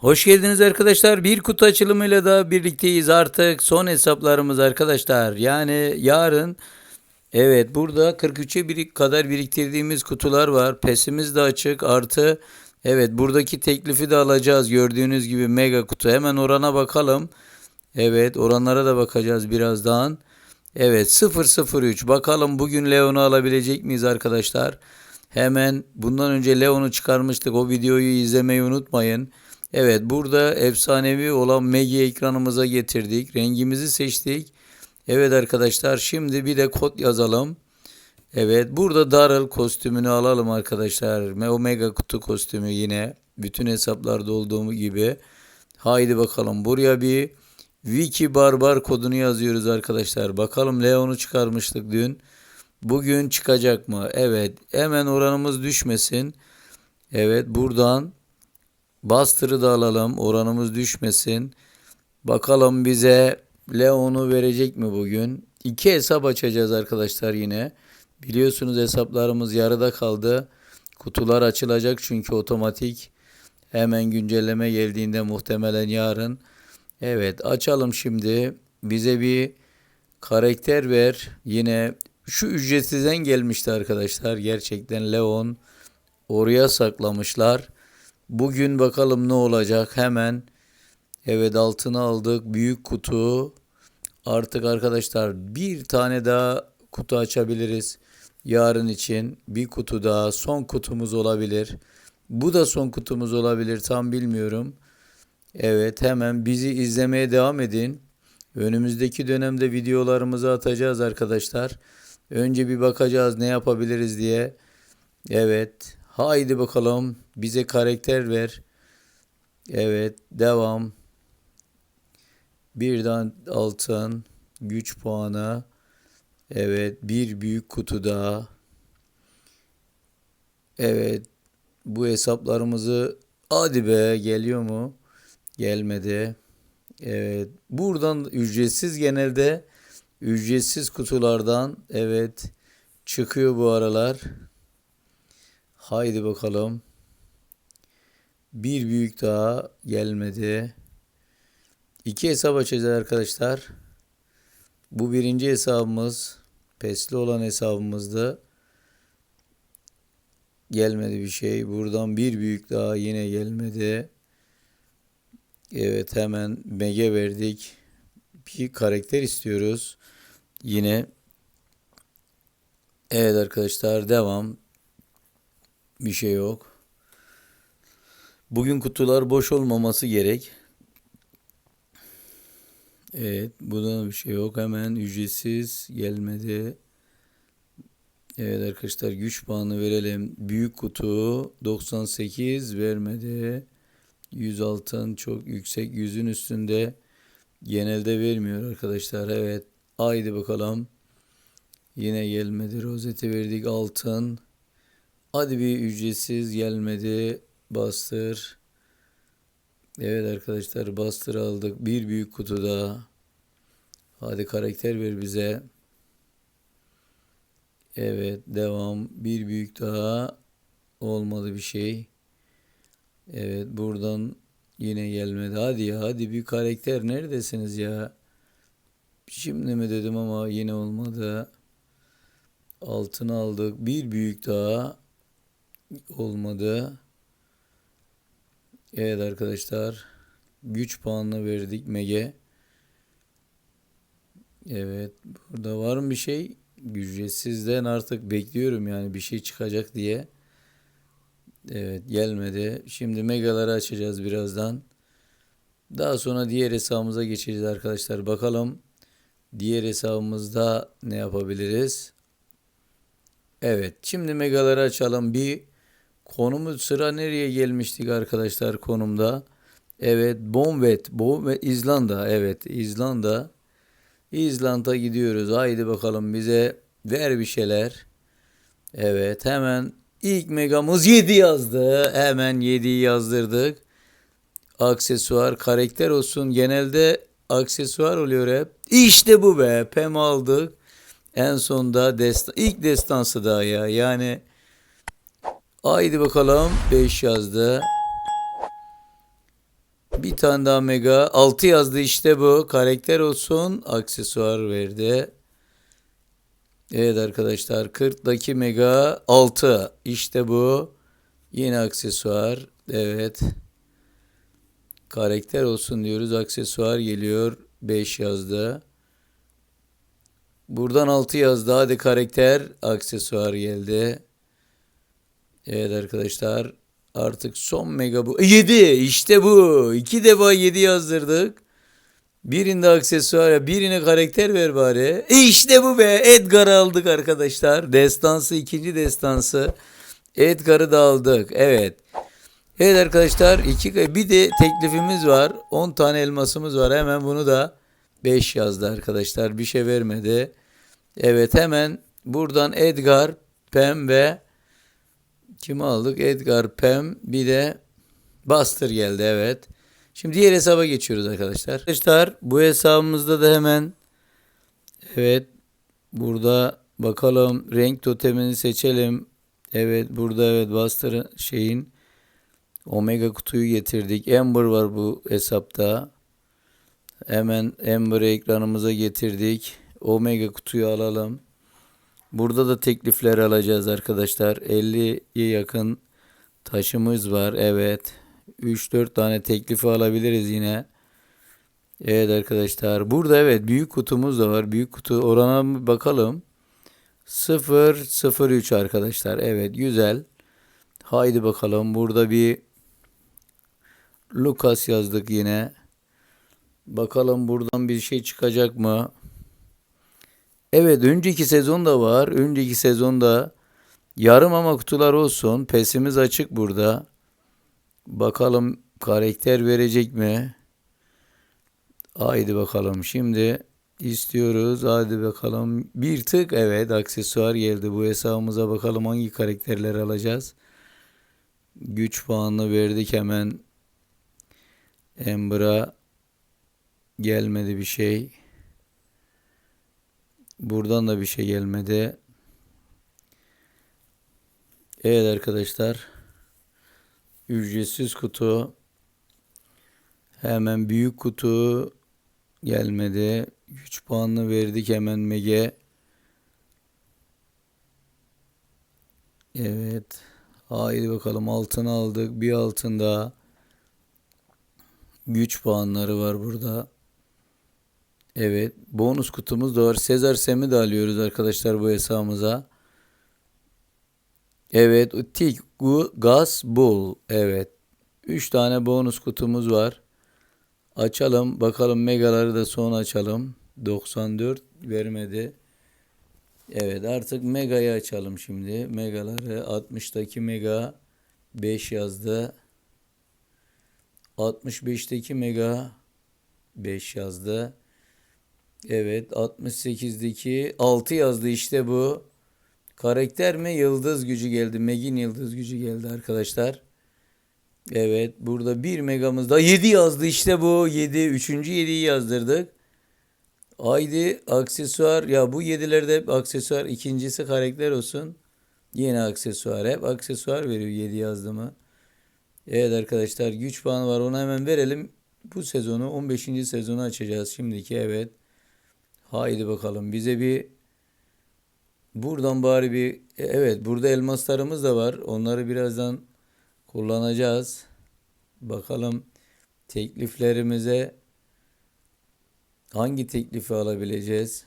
Hoş geldiniz arkadaşlar. Bir kutu açılımıyla da birlikteyiz artık. Son hesaplarımız arkadaşlar. Yani yarın evet burada 43'e bir kadar biriktirdiğimiz kutular var. Pesimiz de açık. Artı evet buradaki teklifi de alacağız. Gördüğünüz gibi mega kutu. Hemen orana bakalım. Evet oranlara da bakacağız birazdan. Evet 003 bakalım bugün Leon'u alabilecek miyiz arkadaşlar? Hemen bundan önce Leon'u çıkarmıştık. O videoyu izlemeyi unutmayın. Evet burada efsanevi olan Megi ekranımıza getirdik. Rengimizi seçtik. Evet arkadaşlar şimdi bir de kod yazalım. Evet burada Daryl kostümünü alalım arkadaşlar. O mega kutu kostümü yine. Bütün hesaplarda olduğu gibi. Haydi bakalım buraya bir Wiki Barbar kodunu yazıyoruz arkadaşlar. Bakalım Leon'u çıkarmıştık dün. Bugün çıkacak mı? Evet. Hemen oranımız düşmesin. Evet buradan Buster'ı da alalım. Oranımız düşmesin. Bakalım bize Leon'u verecek mi bugün? İki hesap açacağız arkadaşlar yine. Biliyorsunuz hesaplarımız yarıda kaldı. Kutular açılacak çünkü otomatik. Hemen güncelleme geldiğinde muhtemelen yarın. Evet açalım şimdi. Bize bir karakter ver. Yine şu ücretsizden gelmişti arkadaşlar. Gerçekten Leon oraya saklamışlar. Bugün bakalım ne olacak hemen. Evet altını aldık. Büyük kutu. Artık arkadaşlar bir tane daha kutu açabiliriz. Yarın için bir kutu daha son kutumuz olabilir. Bu da son kutumuz olabilir tam bilmiyorum. Evet hemen bizi izlemeye devam edin. Önümüzdeki dönemde videolarımızı atacağız arkadaşlar. Önce bir bakacağız ne yapabiliriz diye. Evet. Haydi bakalım. Bize karakter ver. Evet. Devam. Birden altın. Güç puanı. Evet. Bir büyük kutu daha. Evet. Bu hesaplarımızı hadi be geliyor mu? Gelmedi. Evet. Buradan ücretsiz genelde ücretsiz kutulardan evet çıkıyor bu aralar. Haydi bakalım. Bir büyük daha gelmedi. İki hesap açacağız arkadaşlar. Bu birinci hesabımız. Pesli olan hesabımızdı. Gelmedi bir şey. Buradan bir büyük daha yine gelmedi. Evet hemen Mege verdik. Bir karakter istiyoruz. Yine. Evet arkadaşlar devam. Bir şey yok. Bugün kutular boş olmaması gerek. Evet, burada bir şey yok. Hemen ücretsiz gelmedi. Evet arkadaşlar güç puanı verelim. Büyük kutu 98 vermedi. 100 altın çok yüksek. Yüzün üstünde genelde vermiyor arkadaşlar. Evet. Haydi bakalım. Yine gelmedi. Rozeti verdik altın. Hadi bir ücretsiz gelmedi. Bastır. Evet arkadaşlar bastır aldık. Bir büyük kutu daha. Hadi karakter ver bize. Evet devam. Bir büyük daha. Olmadı bir şey. Evet buradan yine gelmedi. Hadi ya hadi bir karakter neredesiniz ya? Şimdi mi dedim ama yine olmadı. Altını aldık. Bir büyük daha olmadı. Evet arkadaşlar. Güç puanını verdik Mege. Evet. Burada var mı bir şey? Ücretsizden artık bekliyorum yani bir şey çıkacak diye. Evet gelmedi. Şimdi megaları açacağız birazdan. Daha sonra diğer hesabımıza geçeceğiz arkadaşlar. Bakalım diğer hesabımızda ne yapabiliriz? Evet şimdi megaları açalım. Bir konumuz sıra nereye gelmiştik arkadaşlar konumda? Evet Bonvet. Bonvet İzlanda. Evet İzlanda. İzlanda gidiyoruz. Haydi bakalım bize ver bir şeyler. Evet hemen ilk megamız 7 yazdı. Hemen 7'yi yazdırdık. Aksesuar karakter olsun. Genelde aksesuar oluyor hep. İşte bu be. Pem aldık. En sonda destan, ilk destansı daha ya. Yani haydi bakalım 5 yazdı. Bir tane daha mega. 6 yazdı işte bu. Karakter olsun. Aksesuar verdi. Evet arkadaşlar 40'daki mega 6. İşte bu. Yine aksesuar. Evet. Karakter olsun diyoruz. Aksesuar geliyor. 5 yazdı. Buradan 6 yazdı. Hadi karakter. Aksesuar geldi. Evet arkadaşlar. Artık son mega bu. 7. İşte bu. 2 defa 7 yazdırdık. Birinde aksesuar, birine karakter ver bari. E işte bu be. Edgar'ı aldık arkadaşlar. Destansı, ikinci destansı. Edgar'ı da aldık. Evet. Evet arkadaşlar iki bir de teklifimiz var. 10 tane elmasımız var. Hemen bunu da 5 yazdı arkadaşlar. Bir şey vermedi. Evet hemen buradan Edgar, Pem ve kimi aldık? Edgar, Pem bir de Buster geldi evet. Şimdi diğer hesaba geçiyoruz arkadaşlar. Arkadaşlar bu hesabımızda da hemen evet burada bakalım renk totemini seçelim. Evet burada evet Buster'ın şeyin Omega kutuyu getirdik. Ember var bu hesapta. Hemen Ember'ı ekranımıza getirdik. Omega kutuyu alalım. Burada da teklifler alacağız arkadaşlar. 50'ye yakın taşımız var. Evet. 3-4 tane teklifi alabiliriz yine. Evet arkadaşlar. Burada evet büyük kutumuz da var. Büyük kutu orana bakalım. 0 03 arkadaşlar. Evet güzel. Haydi bakalım. Burada bir Lucas yazdık yine. Bakalım buradan bir şey çıkacak mı? Evet önceki sezon da var. Önceki sezonda yarım ama kutular olsun. Pesimiz açık burada. Bakalım karakter verecek mi? Haydi bakalım. Şimdi istiyoruz. Hadi bakalım. Bir tık evet aksesuar geldi. Bu hesabımıza bakalım hangi karakterler alacağız. Güç puanını verdik hemen. Ember'a gelmedi bir şey. Buradan da bir şey gelmedi. Evet arkadaşlar. Ücretsiz kutu. Hemen büyük kutu gelmedi. 3 puanını verdik hemen Mege. Evet. Haydi bakalım altını aldık. Bir altın daha. Güç puanları var burada. Evet. Bonus kutumuz da var. Sezar Sem'i de alıyoruz arkadaşlar bu hesabımıza. Evet. Tik, Gas, Bull. Evet. 3 tane bonus kutumuz var. Açalım. Bakalım megaları da son açalım. 94 vermedi. Evet artık mega'yı açalım şimdi. Megaları 60'taki mega 5 yazdı. 65'teki mega 5 yazdı. Evet 68'deki 6 yazdı işte bu. Karakter mi? Yıldız gücü geldi. Meg'in yıldız gücü geldi arkadaşlar. Evet burada 1 megamız da 7 yazdı işte bu. 7. 3. 7'yi yazdırdık. Haydi aksesuar ya bu 7'lerde hep aksesuar. ikincisi karakter olsun. Yine aksesuar. Hep aksesuar veriyor 7 yazdı mı. Evet arkadaşlar güç puanı var onu hemen verelim. Bu sezonu 15. sezonu açacağız şimdiki evet. Haydi bakalım bize bir buradan bari bir e, evet burada elmaslarımız da var. Onları birazdan kullanacağız. Bakalım tekliflerimize hangi teklifi alabileceğiz?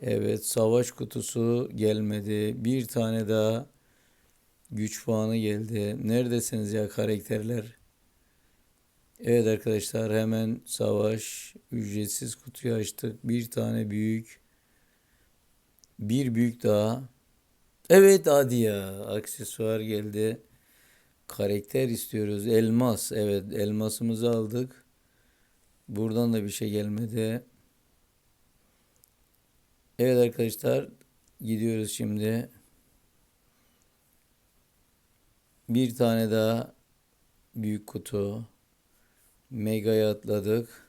Evet savaş kutusu gelmedi. Bir tane daha güç puanı geldi. Neredesiniz ya karakterler? Evet arkadaşlar hemen savaş ücretsiz kutuyu açtık. Bir tane büyük. Bir büyük daha. Evet hadi ya aksesuar geldi. Karakter istiyoruz. Elmas. Evet elmasımızı aldık. Buradan da bir şey gelmedi. Evet arkadaşlar gidiyoruz şimdi. Bir tane daha büyük kutu. Mega'ya atladık.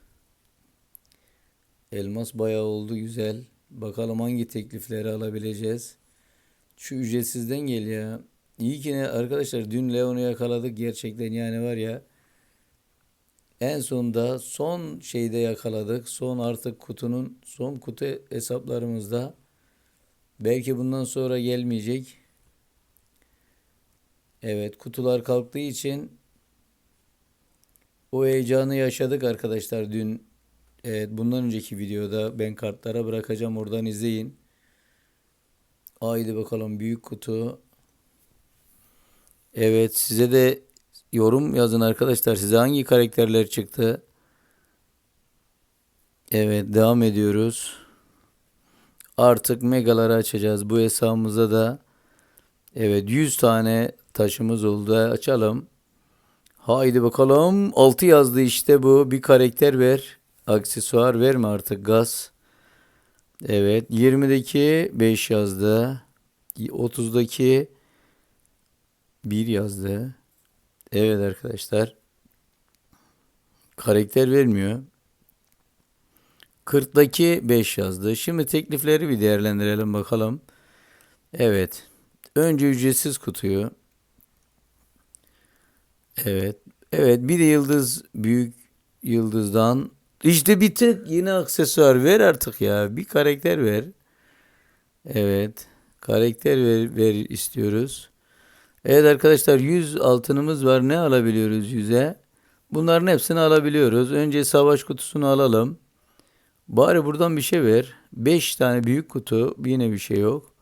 Elmas bayağı oldu güzel. Bakalım hangi teklifleri alabileceğiz. Şu ücretsizden gel ya. İyi ki ne arkadaşlar dün Leon'u yakaladık gerçekten yani var ya. En sonunda son şeyde yakaladık. Son artık kutunun son kutu hesaplarımızda. Belki bundan sonra gelmeyecek. Evet kutular kalktığı için o heyecanı yaşadık arkadaşlar dün. Evet bundan önceki videoda ben kartlara bırakacağım oradan izleyin. Haydi bakalım büyük kutu. Evet size de yorum yazın arkadaşlar. Size hangi karakterler çıktı? Evet devam ediyoruz. Artık megaları açacağız. Bu hesabımıza da evet 100 tane taşımız oldu. Açalım. Haydi bakalım. 6 yazdı işte bu. Bir karakter ver. Aksesuar verme artık gaz. Evet. 20'deki 5 yazdı. 30'daki 1 yazdı. Evet arkadaşlar. Karakter vermiyor. 40'daki 5 yazdı. Şimdi teklifleri bir değerlendirelim bakalım. Evet. Önce ücretsiz kutuyu. Evet. Evet bir de yıldız büyük yıldızdan işte bir tık yine aksesuar ver artık ya. Bir karakter ver. Evet. Karakter ver, ver istiyoruz. Evet arkadaşlar 100 altınımız var. Ne alabiliyoruz 100'e? Bunların hepsini alabiliyoruz. Önce savaş kutusunu alalım. Bari buradan bir şey ver. 5 tane büyük kutu. Yine bir şey yok.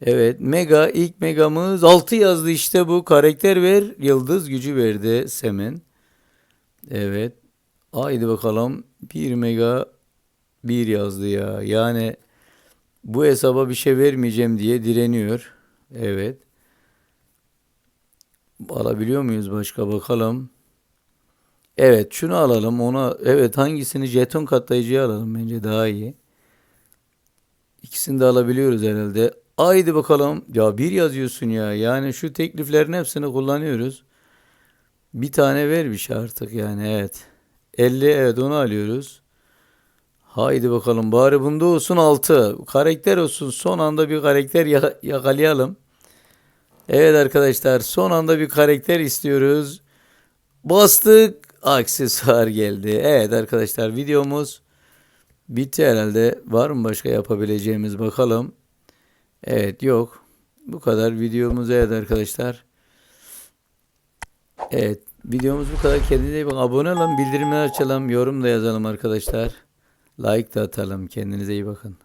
Evet mega ilk megamız 6 yazdı işte bu karakter ver yıldız gücü verdi Semen. Evet haydi bakalım 1 mega 1 yazdı ya yani bu hesaba bir şey vermeyeceğim diye direniyor. Evet alabiliyor muyuz başka bakalım. Evet şunu alalım ona evet hangisini jeton katlayıcıya alalım bence daha iyi. İkisini de alabiliyoruz herhalde. Haydi bakalım. Ya bir yazıyorsun ya. Yani şu tekliflerin hepsini kullanıyoruz. Bir tane ver bir şey artık yani evet. 50 evet onu alıyoruz. Haydi bakalım bari bunda olsun 6. Karakter olsun son anda bir karakter ya- yakalayalım. Evet arkadaşlar son anda bir karakter istiyoruz. Bastık aksesuar geldi. Evet arkadaşlar videomuz bitti herhalde. Var mı başka yapabileceğimiz bakalım. Evet yok. Bu kadar videomuz evet arkadaşlar. Evet videomuz bu kadar. Kendinize iyi bakın. Abone olun, bildirimleri açalım, yorum da yazalım arkadaşlar. Like da atalım. Kendinize iyi bakın.